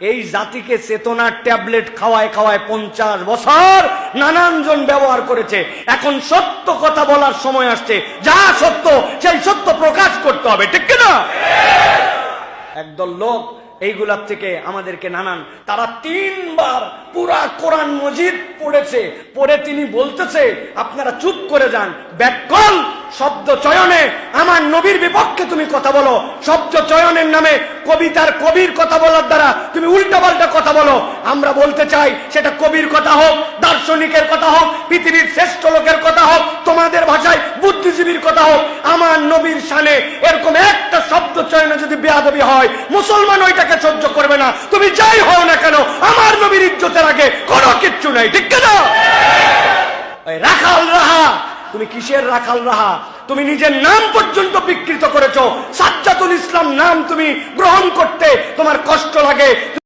এই জাতিকে চেতনার ট্যাবলেট খাওয়ায় খাওয়ায় পঞ্চাশ বছর নানান জন ব্যবহার করেছে। এখন সত্য কথা বলার সময় আসছে। যা সত্য, সেই সত্য প্রকাশ করতে হবে, ঠিক না একদল লোক এইগুলার থেকে আমাদেরকে নানান। তারা তিনবার পুরা কোরআন মজিদ পড়েছে। পড়ে তিনি বলতেছে, আপনারা চুপ করে যান। ব্যাকল শব্দ চয়নে আমার নবীর বিপক্ষে তুমি কথা বলো। শব্দ চয়নের নামে কবিতার কবির কথা বলার দ্বারা তুমি উল্টাপাল্টা কথা বলো। আমরা বলতে চাই, সেটা কবির কথা হোক, দার্শনিকের কথা হোক, পৃথিবীর শ্রেষ্ঠ লোকের কথা হোক, তোমাদের ভাষায় বুদ্ধিজীবীর কথা হোক, আমার নবীর শানে এরকম একটা শব্দ চয়নে যদি বেয়াদবি হয়, মুসলমান ওইটাকে সহ্য করবে না। তুমি যাই হও না কেন, আমার নবীর ইজ্জতের আগে কোনো কিচ্ছু নাই। ঠিক না রাখাল রাহা তুমি কিসের রাখাল রাহা? তুমি নিজের নাম পর্যন্ত বিকৃত করেছ। সাজ্জাতুল ইসলাম নাম তুমি গ্রহণ করতে তোমার কষ্ট লাগে।